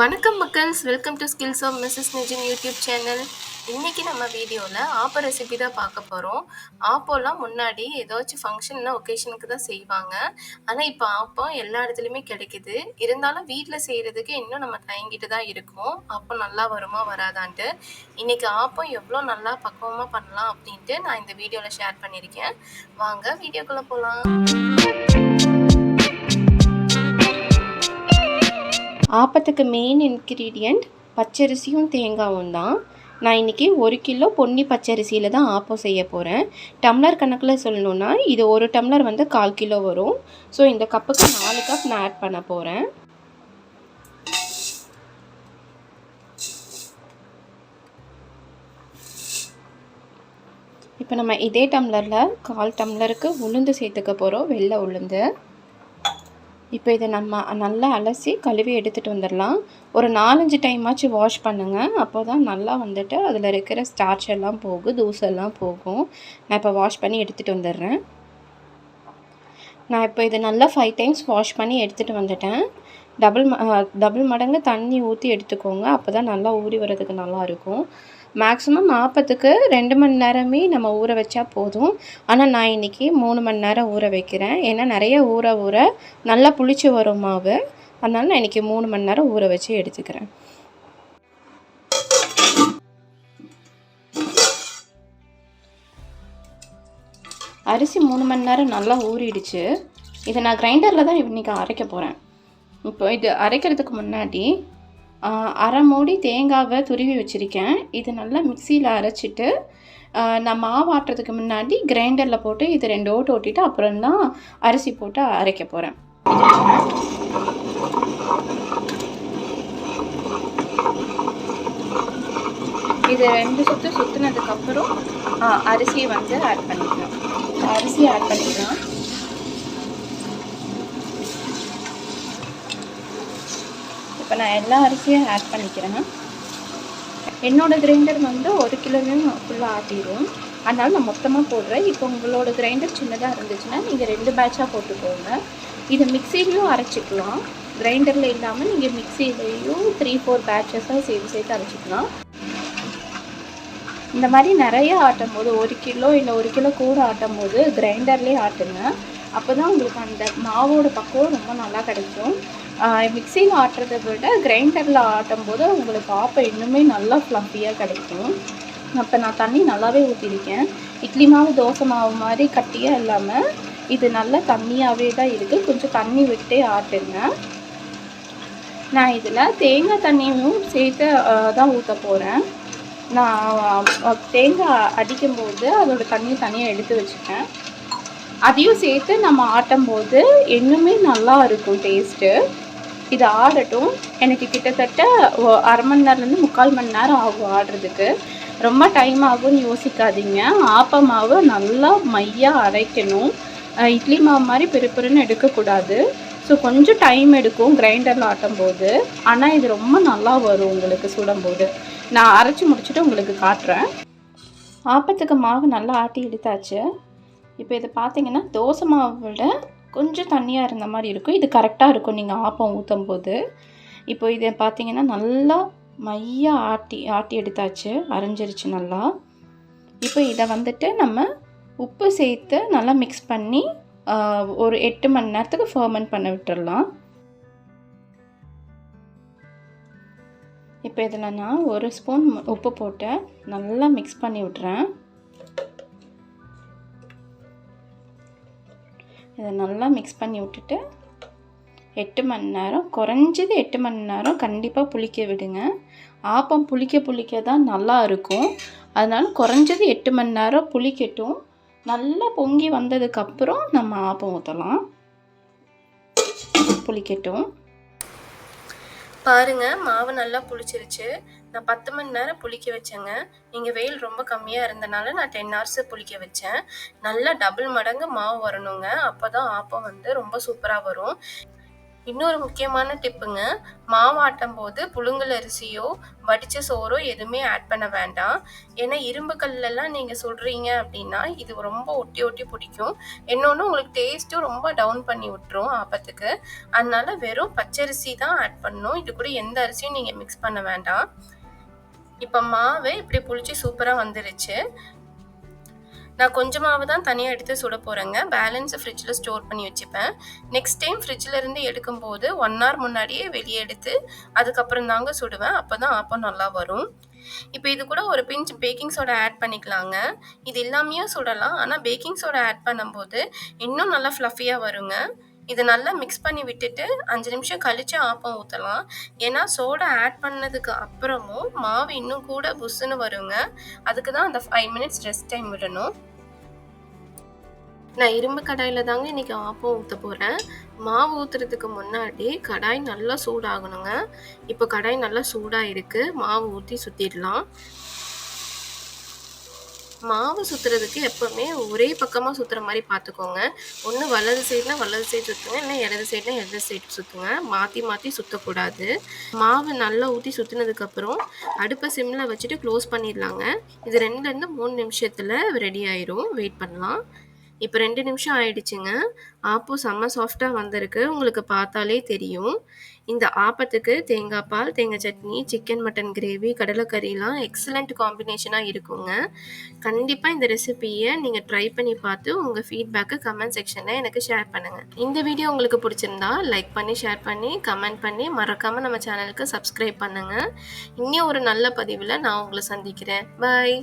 வணக்கம் மக்கள்ஸ் welcome to skills of Mrs Nijin YouTube channel இன்றைக்கி நம்ம வீடியோவில் ஆப்போ ரெசிபி தான் பார்க்க போகிறோம் ஆப்போலாம் முன்னாடி ஏதாச்சும் ஃபங்க்ஷன்னா ஒகேஷனுக்கு தான் செய்வாங்க. ஆனால் இப்போ ஆப்போ எல்லா இடத்துலையுமே கிடைக்குது. இருந்தாலும் வீட்டில் செய்கிறதுக்கு இன்னும் நம்ம தயங்கிட்டு தான் இருக்கோம். அப்போ நல்லா வருமா வராதான்ட்டு. இன்றைக்கி ஆப்போ எவ்வளோ நல்லா பக்குவமாக பண்ணலாம் அப்படின்ட்டு நான் இந்த வீடியோவில் ஷேர் பண்ணியிருக்கேன். வாங்க வீடியோக்குள்ளே போகலாம் ஆப்பத்துக்கு மெயின் இன்க்ரீடியண்ட் பச்சரிசியும் தேங்காயும் தான். நான் இன்றைக்கி ஒரு கிலோ பொன்னி பச்சரிசியில் தான் ஆப்பம் செய்ய போகிறேன் டம்ளர் கணக்கில் சொல்லணுன்னா இது ஒரு டம்ளர் வந்து கால் கிலோ வரும். ஸோ இந்த கப்புக்கு நாலு கப் நான் ஆட் பண்ண போகிறேன் இப்போ நம்ம இதே டம்ளரில் கால் டம்ளருக்கு உளுந்து சேர்த்துக்க போகிறோம் வெள்ளை உளுந்து. இப்போ இதை நம்ம நல்லா அலசி கழுவி எடுத்துகிட்டு வந்துடலாம். ஒரு நாலஞ்சு டைமாச்சும் வாஷ் பண்ணுங்கள் அப்போ தான் நல்லா வந்துட்டு அதில் இருக்கிற ஸ்டார்ச் எல்லாம் போகும் தூசெல்லாம் போகும். நான் இப்போ வாஷ் பண்ணி எடுத்துகிட்டு வந்துடுறேன். நான் இப்போ இதை நல்லா ஃபைவ் டைம்ஸ் வாஷ் பண்ணி எடுத்துகிட்டு வந்துட்டேன். டபுள் டபுள் மடங்கு தண்ணி ஊற்றி எடுத்துக்கோங்க. அப்போ தான் நல்லா ஊறி வர்றதுக்கு நல்லாயிருக்கும் மேக்ஸிமம் ஆப்பத்துக்கு ரெண்டு மணி நேரமே நம்ம ஊற வச்சா போதும். ஆனால் நான் இன்றைக்கி மூணு மணி நேரம் ஊற வைக்கிறேன். ஏன்னா நிறைய ஊற ஊற நல்லா புளிச்சு வரும் மாவு. அதனால் நான் இன்றைக்கி மூணு மணி நேரம் ஊற வச்சு எடுத்துக்கிறேன். அரிசி மூணு மணி நேரம் நல்லா ஊறிடுச்சு. இதை நான் கிரைண்டரில் தான் இன்றைக்கி அரைக்க போகிறேன் இப்போ இது அரைக்கிறதுக்கு முன்னாடி அரை மூடி தேங்காவை துருவி வச்சுருக்கேன். இது நல்லா மிக்சியில் அரைச்சிட்டு நான் மாவு ஆட்டுறதுக்கு முன்னாடி கிரைண்டரில் போட்டு இது ரெண்டு ஓட்டு ஓட்டிட்டு அப்புறம் தான் அரிசி போட்டு அரைக்க போகிறேன் இது ரெண்டு சுற்று சுற்றுனதுக்கப்புறம் அரிசியை வந்து ஆட் பண்ணிக்கலாம். அரிசியை ஆட் பண்ணிக்கலாம். இப்போ நான் எல்லா அரிசியும் ஆட் பண்ணிக்கிறேன். என்னோடய கிரைண்டர் வந்து ஒரு கிலோவையும் ஃபுல்லாக ஆட்டிடும் அதனால் நான் மொத்தமாக போடுறேன். இப்போ உங்களோட கிரைண்டர் சின்னதாக இருந்துச்சுன்னா நீங்கள் ரெண்டு பேட்சாக போட்டுக்கோங்க. இதை மிக்சிலையும் அரைச்சிக்கலாம். கிரைண்டரில் இல்லாமல் நீங்கள் மிக்சிலையும் த்ரீ ஃபோர் பேட்சஸாக சேர்த்து சேர்த்து அரைச்சிக்கலாம். இந்த மாதிரி நிறைய ஆட்டும் போது ஒரு கிலோ இல்லை ஒரு கிலோ கூட ஆட்டும் போது கிரைண்டர்லேயே ஆட்டுங்க. அப்போ தான் உங்களுக்கு அந்த மாவோட பக்குவம் ரொம்ப நல்லா கிடைக்கும். மிக்சியில் ஆட்டுறதை விட கிரைண்டரில் ஆட்டும் போது உங்களுக்கு ஆப்பம் இன்னுமே நல்லா ஃப்ளஃபியாக கிடைக்கும். அப்போ நான் தண்ணி நல்லாவே ஊற்றிருக்கேன் இட்லி மாவு தோசை மாவு மாதிரி கட்டியாக இல்லாமல் இது நல்லா தண்ணியாகவே தான் இருக்குது கொஞ்சம் தண்ணி விட்டே ஆட்டுங்க. நான் இதில் தேங்காய் தண்ணியும் சேர்த்து தான் ஊற்ற போகிறேன் நான் தேங்காய் அடிக்கும்போது அதோட தண்ணியை தனியாக எடுத்து வச்சுட்டேன் அதையும் சேர்த்து நம்ம ஆட்டும் போது இன்னுமே நல்லா இருக்கும் டேஸ்ட்டு இது ஆடட்டும் எனக்கு கிட்டத்தட்ட அரை மணி நேரம்லேருந்து முக்கால் மணி நேரம் ஆகும் ஆடுறதுக்கு. ரொம்ப டைம் ஆகும்னு யோசிக்காதீங்க. ஆப்ப மாவு நல்லா மையாக அரைக்கணும். இட்லி மாவு மாதிரி பெருப்பெருன்னு எடுக்கக்கூடாது. ஸோ கொஞ்சம் டைம் எடுக்கும் கிரைண்டரில் ஆட்டும் போது ஆனால் இது ரொம்ப நல்லா வரும் உங்களுக்கு சுடும்போது. நான் அரைச்சி முடிச்சுட்டு உங்களுக்கு காட்டுறேன். ஆப்பத்துக்கு மாவு நல்லா ஆட்டி எடுத்தாச்சு. இப்போ இதை பார்த்தீங்கன்னா தோசை மாவை விட கொஞ்சம் தண்ணியாக இருந்த மாதிரி இருக்கும். இது கரெக்டாக இருக்கும். நீங்கள் ஆப்பம் ஊற்றும் போது இப்போ இதை பார்த்தீங்கன்னா நல்லா மையாக ஆட்டி ஆட்டி எடுத்தாச்சு. அரைஞ்சிருச்சு நல்லா. இப்போ இதை வந்துட்டு நம்ம உப்பு சேர்த்து நல்லா மிக்ஸ் பண்ணி ஒரு எட்டு மணி நேரத்துக்கு ஃபர்மெண்ட் பண்ண விட்டுடலாம் இப்போ இதில் நான் ஒரு ஸ்பூன் உப்பு போட்டு நல்லா மிக்ஸ் பண்ணி விட்றேன் இதை நல்லா மிக்ஸ் பண்ணி விட்டுட்டு எட்டு மணி நேரம் குறைஞ்சது எட்டு மணி நேரம் கண்டிப்பாக புளிக்க விடுங்க. ஆப்பம் புளிக்க புளிக்க தான் நல்லா இருக்கும். அதனால் குறைஞ்சது எட்டு மணி நேரம் புளிக்கட்டும். நல்லா பொங்கி வந்ததுக்கப்புறம் நம்ம ஆப்பம் ஊற்றலாம் புளிக்கட்டும். பாருங்கள் மாவு நல்லா புளிச்சிருச்சு. நான் பத்து மணி நேரம் புளிக்க வச்சேங்க. இங்கே வெயில் ரொம்ப கம்மியாக இருந்தனால நான் டென் ஹவர்ஸ் புளிக்க வச்சேன். நல்லா டபுள் மடங்கு மாவு வரணுங்க. அப்போ தான் ஆப்பம் வந்து ரொம்ப சூப்பராக வரும். இன்னொரு முக்கியமான டிப்புங்க மாவாட்டும் போது புழுங்கல் அரிசியோ வடித்த சோறோ எதுவுமே ஆட் பண்ண வேண்டாம். ஏன்னா இரும்பு கல்லெல்லாம் நீங்கள் சொல்கிறீங்க அப்படின்னா இது ரொம்ப ஒட்டி ஒட்டி பிடிக்கும். இன்னொன்று உங்களுக்கு டேஸ்ட்டும் ரொம்ப டவுன் பண்ணி விட்டுரும் ஆப்பத்துக்கு அதனால வெறும் பச்சரிசி தான் ஆட் பண்ணணும். இது கூட எந்த அரிசியும் நீங்கள் மிக்ஸ் பண்ண வேண்டாம். இப்போ மாவு இப்படி புளிச்சு சூப்பராக வந்துருச்சு. நான் கொஞ்சமாவது தான் தனியாக எடுத்து சுட போகிறேங்க பேலன்ஸை ஃப்ரிட்ஜில் ஸ்டோர் பண்ணி வச்சுப்பேன். நெக்ஸ்ட் டைம் ஃப்ரிட்ஜில் இருந்து எடுக்கும்போது ஒன் ஹவர் முன்னாடியே வெளியே எடுத்து அதுக்கப்புறம் தாங்க சுடுவேன். அப்போ தான் ஆப்பம் நல்லா வரும். இப்போ இது கூட ஒரு பிஞ்ச் பேக்கிங் சோடா ஆட் பண்ணிக்கலாங்க. இது எல்லாமே சுடலாம். ஆனால் பேக்கிங் சோடா ஆட் பண்ணும்போது இன்னும் நல்லா ஃப்ளஃபியாக வருங்க. இதை நல்லா மிக்ஸ் பண்ணி விட்டுட்டு அஞ்சு நிமிஷம் கழிச்சு ஆப்பம் ஊற்றலாம் ஏன்னா சோடா ஆட் பண்ணதுக்கு அப்புறமும் மாவு இன்னும் கூட புஸ்ஸுன்னு வருங்க. அதுக்கு தான் அந்த ஃபைவ் மினிட்ஸ் ரெஸ்ட் டைம் விடணும். நான் இரும்பு கடாயில் தாங்க இன்றைக்கி ஆப்பம் ஊற்ற போகிறேன் மாவு ஊற்றுறதுக்கு முன்னாடி கடாய் நல்லா சூடாகணுங்க. இப்போ கடாய் நல்லா சூடாக இருக்குது மாவு ஊற்றி சுற்றிடலாம் மாவு சுற்றுறதுக்கு எப்போவுமே ஒரே பக்கமாக சுற்றுற மாதிரி பார்த்துக்கோங்க ஒன்று வலது சைடுனா வலது சைடு சுற்றுங்க இல்லை இடது சைடுனா இடது சைடு சுற்றுங்க மாற்றி மாற்றி சுற்றக்கூடாது மாவு நல்லா ஊற்றி சுற்றினதுக்கப்புறம் அடுப்பை சிம்மில் வச்சுட்டு க்ளோஸ் பண்ணிடலாங்க. இது ரெண்டுலேருந்து மூணு நிமிஷத்தில் ரெடி ஆயிரும். வெயிட் பண்ணலாம். இப்போ ரெண்டு நிமிஷம் ஆயிடுச்சுங்க. ஆப்போ செம்ம சாஃப்டாக வந்திருக்கு. உங்களுக்கு பார்த்தாலே தெரியும். இந்த ஆப்பத்துக்கு தேங்காய் பால் தேங்காய் சட்னி சிக்கன் மட்டன் கிரேவி கடலைக்கறிலாம் எக்ஸலண்ட் காம்பினேஷனாக இருக்குங்க. கண்டிப்பாக இந்த ரெசிபியை நீங்கள் ட்ரை பண்ணி பார்த்து உங்கள் ஃபீட்பேக்கை கமெண்ட் செக்ஷனில் எனக்கு ஷேர் பண்ணுங்கள் இந்த வீடியோ உங்களுக்கு பிடிச்சிருந்தா லைக் பண்ணி ஷேர் பண்ணி கமெண்ட் பண்ணி மறக்காமல் நம்ம சேனலுக்கு சப்ஸ்கிரைப் பண்ணுங்கள் இன்னும் ஒரு நல்ல பதிவில் நான் உங்களை சந்திக்கிறேன். பாய்